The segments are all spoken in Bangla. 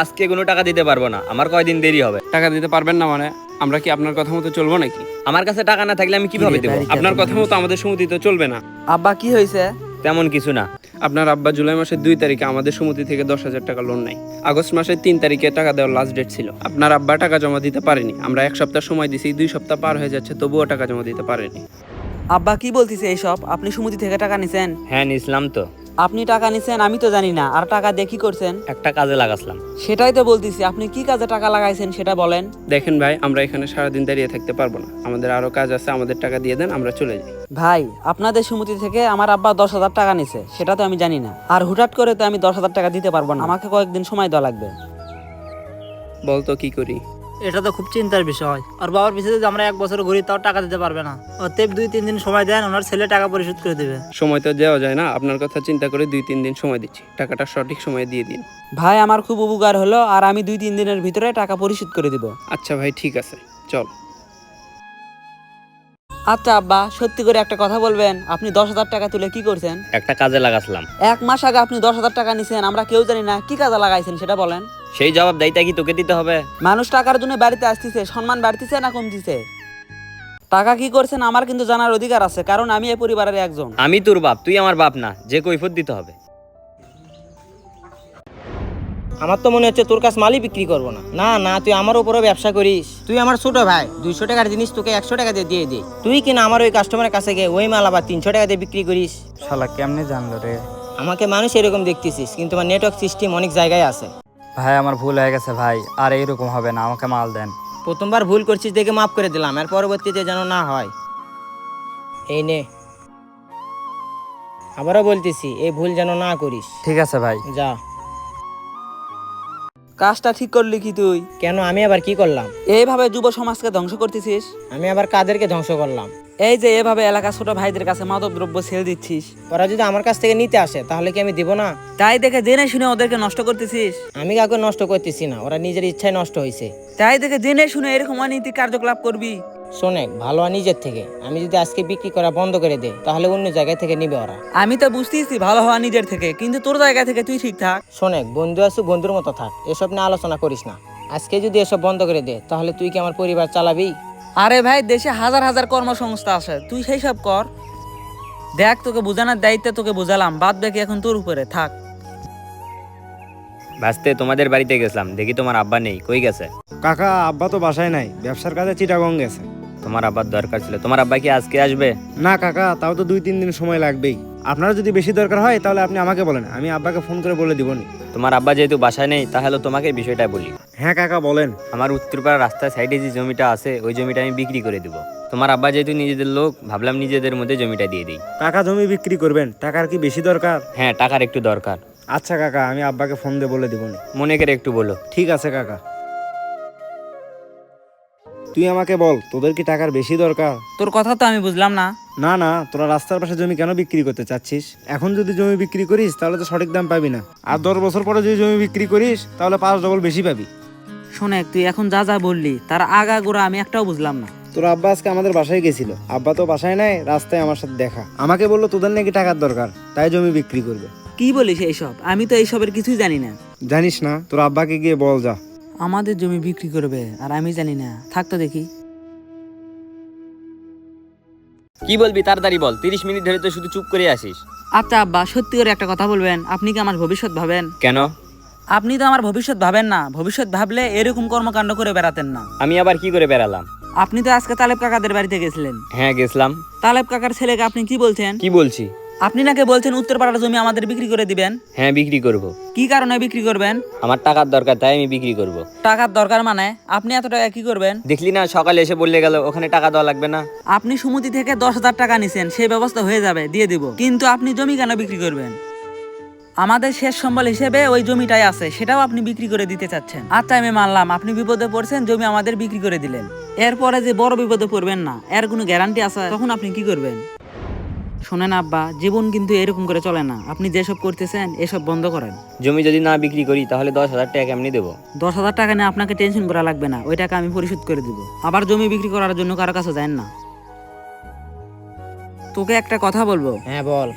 আজকে কোনো টাকা দিতে পারব না। আমার কয়দিন দেরি হবে? টাকা দিতে পারবেন না মানে? আমরা কি আপনার কথা মতো চলবো নাকি? আমার কাছে টাকা না থাকলে আমি কীভাবে দেবো? আপনার কথা মতো আমাদের সমিতিতে চলবে না। আব্বা কি হয়েছে? তেমন কিছু না। আপনার আব্বা জুলাই মাসের দুই তারিখে আমাদের সমিতি থেকে দশ হাজার টাকা লোন নেয়। আগস্ট মাসের তিন তারিখে টাকা দেওয়ার লাস্ট ডেট ছিল। আপনার আব্বা টাকা জমা দিতে পারেনি। আমরা এক সপ্তাহ সময় দিছি দুই সপ্তাহ পার হয়ে যাচ্ছে তবুও টাকা জমা দিতে পারেনি। আব্বা কি বলতিছে এইসব আপনি সুমতি থেকে টাকা নিছেন? হ্যাঁ নিছিলাম তো। আপনি টাকা নিছেন? আমি তো জানি না। আর টাকা দিয়ে কি করছেন? একটা কাজে লাগাসলাম সেটাই তো বলতিছি। আপনি কি কাজে টাকা লাগাইছেন সেটা বলেন। দেখেন ভাই আমরা এখানে সারাদিন দাঁড়িয়ে থাকতে পারব না। আমাদের আরও কাজ আছে আমাদের টাকা দিয়ে দেন আমরা চলে যাই। ভাই আপনাদের সুমতি থেকে আমার আব্বা দশ হাজার টাকা নিছে। সেটা তো আমি জানি না। আর হুটহাট করে তো আমি দশ হাজার টাকা দিতে পারব না। আমাকে কয়েকদিন সময় দেওয়া লাগবে। বল তো কি করি? এটা তো খুব চিন্তার বিষয়। আর বাবার পিছিয়ে যদি আমরা এক বছর ঘুরি তাও টাকা দিতে পারবে না। অতএব দুই তিন দিন সময় দেন ওনার ছেলে টাকা পরিশোধ করে দেবে। সময় তো দেওয়া যায় না। আপনার কথা চিন্তা করে দুই তিন দিন সময় দিচ্ছি। টাকাটা সঠিক সময়ে দিয়ে দিন। ভাই আমার খুব উপকার হলো আর আমি দুই তিন দিনের ভিতরে টাকা পরিশোধ করে দিব। আচ্ছা ভাই ঠিক আছে। চল। আচ্ছা আব্বা সত্যি করে একটা কথা বলবেন। আপনি দশ হাজার টাকা তুলে কি করছেন? একটা কাজে লাগাসলাম এক মাস আগে আপনি দশ হাজার টাকা নিছেন আমরা কেউ জানি না কি কাজে লাগাইছেন সেটা বলেন। সেই জবাব দায়িত্ব কি তোকে দিতে হবে? মানুষ টাকার জন্য বাড়িতে আসতেছে সম্মান বাড়তিছে না কমতিছে? টাকা কি করছেন আমার কিন্তু জানার অধিকার আছে কারণ আমি এই পরিবারের একজন। আমি তোর বাপ তুই আমার বাপ না যে কৈফত দিতে হবে। আমার তো মনে হচ্ছে তোর কাছে মালই বিক্রি করব না। না না তুই আমার উপরও ব্যবসা করিস। তুই আমার ছোট ভাই দুইশো টাকার জিনিস তোকে একশো টাকা দিয়ে দিয়ে দিই তুই কিনা আমার ওই কাস্টমারের কাছে গিয়ে ওই মাল আবার তিনশো টাকা দিয়ে বিক্রি করিস? শালা কেমনে জানলো রে? আমাকে মানুষ এরকম দেখতেছিস কিন্তু আমার নেটওয়ার্ক সিস্টেম অনেক জায়গায় আছে। ভাই আমার ভুল হয়ে গেছে ভাই আর এইরকম হবে না আমাকে মাল দেন। প্রথমবার ভুল করছিস দেখে মাফ করে দিলাম এর পরবর্তীতে যেন না হয়। এই নে। আবারও বলতেছি এই ভুল যেন না করিস। ঠিক আছে ভাই। যা। কাজটা ঠিক করলি কি তুই? কেন? আমি আবার কি করলাম? এইভাবে যুব সমাজকে ধ্বংস করতেছিস? আমি আবার কাদেরকে ধ্বংস করলাম? এই যে এভাবে এলাকার ছোট ভাইদের কাছে মাদক দ্রব্য ছেড়ে দিচ্ছিস। ওরা যদি আমার কাছ থেকে নিতে আসে তাহলে কি আমি দিব না? তাই দেখে জেনে শুনে ওদেরকে নষ্ট করতেছিস? আমি কাউকে নষ্ট করতেছি না ওরা নিজের ইচ্ছায় নষ্ট হয়েছে তাই দেখে জেনে শুনে এরকম অনীতি কার্যকলাপ করবি। শোনেক ভালো আর নিজের থেকে। আমি যদি আজকে বিক্রি করা বন্ধ করে দেই তাহলে অন্য জায়গায় থেকে নিবে ওরা। আমি তো বুঝতেছি ভালো হওয়া নিজের থেকে কিন্তু তোর জায়গা থেকে তুই ঠিক থাক। শোনেক বন্ধু আছো বন্ধুর মতো থাক। এসব নিয়ে আলোচনা করিস না। আজকে যদি এসব বন্ধ করে দে তাহলে তুই কি আমার পরিবার চালাবি? আরে ভাই দেশে হাজার হাজার কর্মসংস্থা আছে। তুই সেই সব কর। দেখ তোকে বোঝানোর দায়িত্ব তোকে বোঝালাম। বাদ বাকি এখন তোর উপরে থাক। ভাসতে তোমাদের বাড়িতে গেছিলাম। দেখি তোমার আব্বা নেই কই গেছে? কাকা আব্বা তো বাসায় নাই। ব্যবসার কাজে চিটাগং গেছে। তোমার আব্বার দরকার ছিল। তোমার আব্বা কি আজকে আসবে? না কাকা তাও তো দুই তিন দিন সময় লাগবেই। আপনার যদি বেশি দরকার হয় তাহলে আপনি আমাকে বলেন। আমি আব্বাকে ফোন করে বলে দিবনি তোমার আব্বা যেহেতু বাসায় নেই তাহলে তোমাকে বিষয়টা বলি। হ্যাঁ কাকা বলেন। আমার উত্তরপাড়া রাস্তার সাইডে যে জমিটা আছে ওই জমিটা আমি বিক্রি করে দেবো। তোমার আব্বা যেহেতু নিজেদের লোক ভাবলাম নিজেদের মধ্যে জমিটা দিয়ে দিই। কাকা জমি বিক্রি করবেন টাকার কি বেশি দরকার? হ্যাঁ টাকার একটু দরকার। আচ্ছা কাকা আমি আব্বাকে ফোন দিয়ে বলে দিবনি মনে করে একটু বলো। ঠিক আছে কাকা। তুই আমাকে বল তোদের কি টাকার বেশি দরকার? তোর কথা তো আমি বুঝলাম না। না না তোরা রাস্তার পাশে জমি কেন বিক্রি করতে চাচ্ছিস? এখন যদি জমি বিক্রি করিস তাহলে তো সঠিক দাম পাবি না। আর দশ বছর পরে যদি জমি বিক্রি করিস তাহলে পাঁচ ডবল বেশি পাবি। শোনেক তুই এখন যা যা বললি তার আগা গোড়া আমি একটাও বুঝলাম না। তোর আব্বা আজকে আমাদের বাসায় গেছিল। আব্বা তো বাসায় নাই রাস্তায় আমার সাথে দেখা। আমাকে বলল তোদের নাকি টাকার দরকার তাই জমি বিক্রি করবে। কি বলিস এইসব? আমি তো এইসবের কিছুই জানি না। জানিস না তোর আব্বাকে গিয়ে বল যা। আমাদের জমি বিক্রি করবে আর আমি জানি না। থাকতো দেখি। কি বলবি তাড়াতাড়ি বল তিরিশ মিনিট ধরে তো শুধু চুপ করে আসিস আচ্ছা আব্বা সত্যি করে একটা কথা বলবেন আপনি কি আমার ভবিষ্যৎ ভাবেন? কেন? আপনি তো আমার ভবিষ্যৎ ভাবেন না। ভবিষ্যৎ ভাবলে এরকম কর্মকাণ্ড করে বেড়াতেন না। আমি আবার কি করে বেড়ালাম? আপনি তো আজকে তালেব কাকাদের বাড়িতে গেছিলেন। হ্যাঁ গেছিলাম। তালেব কাকার ছেলেকে আপনি কি বলছেন? কি বলছি? আপনি নাকি বলছেন উত্তরপাড়ার জমি আমাদের বিক্রি করে দিবেন? হ্যাঁ বিক্রি করব। কি কারণে বিক্রি করবেন? আমার টাকার দরকার তাই আমি বিক্রি করব। টাকার দরকার মানে? আপনি এত টাকা কি করবেন? দেখলি না সকালে এসে বললে গেল ওখানে টাকা দেওয়া লাগবে না। আপনি সুমতি থেকে দশ হাজার টাকা নিছেন সেই ব্যবস্থা হয়ে যাবে দিয়ে দিব। কিন্তু আপনি জমি কেন বিক্রি করবেন? আমাদের শেষ সম্বল হিসেবে ওই জমিটাই আছে সেটাও আপনি বিক্রি করে দিতে চাচ্ছেন। আচ্ছা আমি মানলাম আপনি বিপদে পড়ছেন জমি আমাদের বিক্রি করে দিলেন। এরপরে যে বড় বিপদে পড়বেন না এর কোনো গ্যারান্টি আছে? তখন আপনি কি করবেন? শোনেন আব্বা জীবন কিন্তু এরকম করে চলে না। আপনি যেসব করতেছেন এসব বন্ধ করেন। জমি যদি না বিক্রি করি তাহলে দশ হাজার টাকা কেমনি দেবো? দশ হাজার টাকা নিয়ে আপনাকে টেনশন করা লাগবে না ওই টাকা আমি পরিশোধ করে দিব। আবার জমি বিক্রি করার জন্য কারও কাছে যান না। তোকে একটা কথা বলব। হ্যাঁ বল।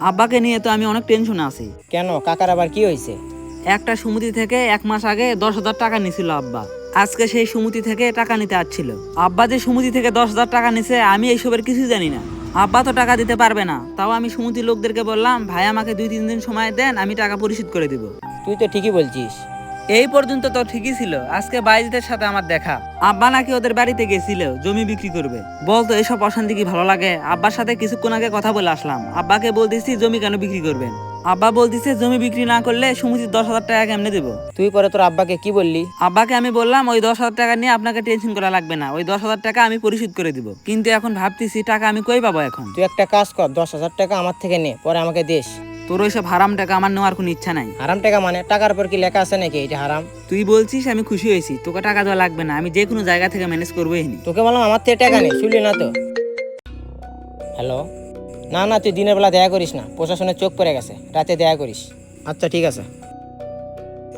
আব্বাকে নিয়ে তো আমি অনেক টেনশনে আছি। কেন? কাকার আবার কি হয়েছে? একটা সুমতি থেকে এক মাস আগে দশ হাজার টাকা নিছিল আব্বা। আজকে সেই সুমতি থেকে টাকা নিতে আসছিল। আব্বা যে সুমতি থেকে দশ হাজার টাকা নিছে আমি এইসবের কিছুই জানি না। আব্বা তো টাকা দিতে পারবে না। তাও আমি সমিতির লোকদেরকে বললাম ভাই আমাকে দুই তিন দিন সময় দেন আমি টাকা পরিশোধ করে দিব। তুই তো ঠিকই বলছিস। এই পর্যন্ত তো ঠিকই ছিল। আজকে বাইজদের সাথে আমার দেখা। আব্বা নাকি ওদের বাড়িতে গেছিল জমি বিক্রি করবে। বলতো এসব অশান্তি কি ভালো লাগে? আব্বার সাথে কিছুক্ষণ আগে কথা বলে আসলাম। আব্বাকে বলতেছি জমি কেন বিক্রি করবেন? আব্বা বলতেছে জমি বিক্রি না করলে সুমতির দশ হাজার টাকা কেমনে দেবো? তুই পরে তোর আব্বাকে কি বললি? আব্বাকে আমি বললাম ওই দশ হাজার টাকা নিয়ে আপনাকে টেনশন করা লাগবে না। ওই দশ হাজার টাকা আমি পরিশোধ করে দিব। কিন্তু এখন ভাবতেছি টাকা আমি কই পাবো এখন? তুই একটা কাজ কর দশ হাজার টাকা আমার থেকে নে পরে আমাকে দিস। তোর ওইসব হারাম টাকা আমার নেওয়ার কোনো ইচ্ছা নাই। হারাম টাকা মানে? টাকার উপর কি লেখা আছে নাকি এটা হারাম? তুই বলছিস আমি খুশি হয়েছি। তোকে টাকা দেওয়া লাগবে না আমি যে কোনো জায়গা থেকে ম্যানেজ করব এখানে। তোকে বললাম আমার থেকে টাকা নেই শুনলি না তো? হ্যালো? না না, তুই দিনের বেলা দেয়া করিস না। প্রশাসনের চোখ পড়ে গেছে। রাতে দেয়া করিস। আচ্ছা ঠিক আছে।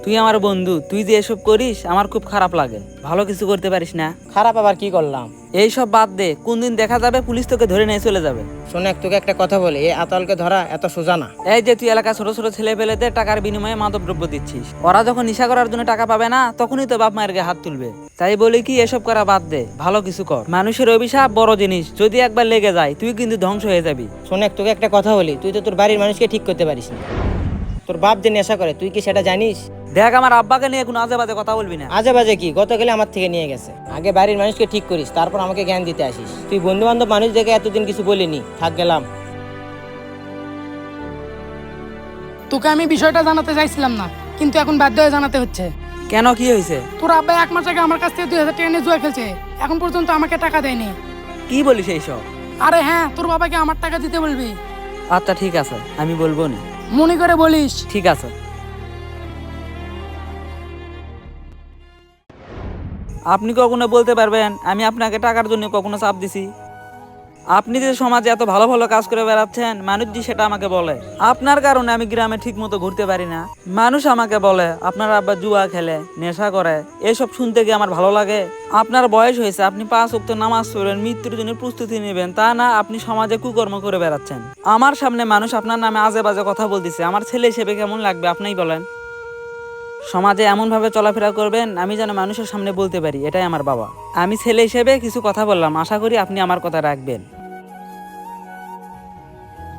তুই আমার বন্ধু তুই যে এসব করিস আমার খুব খারাপ লাগে। ভালো কিছু করতে পারিস না। খারাপ আবার কি করলাম? এই সব বাদ দে কোন দিন দেখা যাবে পুলিশ তোকে ধরে নিয়ে চলে যাবে। শোনে তোকে একটা কথা বলি এই আতলকে ধরা এত সোজা না। এই যে তুই এলাকা ছোট ছোট ছেলে পেলেদের টাকার বিনিময়ে মাদক দ্রব্য দিচ্ছিস ওরা যখন নিশা করার জন্য টাকা পাবে না তখনই তো বাপ মায়ের গায়ে হাত তুলবে। তাই বলি কি এসব করা বাদ দে ভালো কিছু কর। মানুষের অভিশাপ বড় জিনিস যদি একবার লেগে যায় তুই কিন্তু ধ্বংস হয়ে যাবি। শোনে তোকে একটা কথা বলি তুই তো তোর বাড়ির মানুষকে ঠিক করতে পারিস না। তোর বাপ যে নেশা করে তুই কি সেটা জানিস? দেখ আমার আব্বাকে নিয়ে কোনো আজে বাজে কথা বলবি না। আজে বাজে কি? গতকালে আমার থেকে নিয়ে গেছে। আগে বাড়ির মানুষকে ঠিক করিস তারপর আমাকে জ্ঞান দিতে আসিস। তুই বন্ধু বান্ধব মানুষ দেখে এতদিন কিছু বলিনি। থাক গেলাম। তোকে আমি বিষয়টা জানাতে চাইছিলাম না কিন্তু এখন বাধ্য হয়ে জানাতে হচ্ছে। কেন কি হয়েছে? তোর আব্বা এক মাস আগে আমার কাছ থেকে দুই হাজার টাকা নিয়ে জুয়া খেলছে এখন পর্যন্ত আমাকে টাকা দেয়নি। কি বলিস এইসব? আরে হ্যাঁ তোর বাবাকে আমার টাকা দিতে বলবি। আচ্ছা ঠিক আছে আমি বলব না। মনে করে বলিস। ঠিক আছে। আপনি কখনো বলতে পারবেন, আমি আপনাকে টাকার জন্য কখনো চাপ দিছি? আপনি যে সমাজে এত ভালো ভালো কাজ করে বেড়াচ্ছেন মানুষ যে সেটা আমাকে বলে। আপনার কারণে আমি গ্রামে ঠিক মতো ঘুরতে পারি না। মানুষ আমাকে বলে, আপনার আব্বা জুয়া খেলে, নেশা করে, এসব শুনতে গিয়ে আমার ভালো লাগে? আপনার বয়স হয়েছে, আপনি পাঁচ অক্ত নামাজ পড়বেন মৃত্যুর জন্য প্রস্তুতি নেবেন, তা না আপনি সমাজে কুকর্ম করে বেড়াচ্ছেন। আমার সামনে মানুষ আপনার নামে আজে বাজে কথা বলতেছে, আমার ছেলে হিসেবে কেমন লাগবে, আপনিই বলেন। সমাজে এমনভাবে চলাফেরা করবেন, আমি যেন মানুষের সামনে বলতে পারি, এটাই আমার বাবা। আমি ছেলে হিসেবে কিছু কথা বললাম, আশা করি আপনি আমার কথা রাখবেন।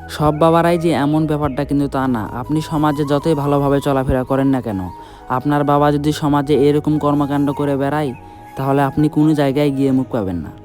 সব বাবারাই যে এমন ব্যাপারটা কিন্তু তা না। আপনি সমাজে যতই ভালোভাবে চলাফেরা করেন না কেন, আপনার বাবা যদি সমাজে এরকম কর্মকাণ্ড করে বেড়ায়, তাহলে আপনি কোনো জায়গায় গিয়ে মুখ পাবেন না।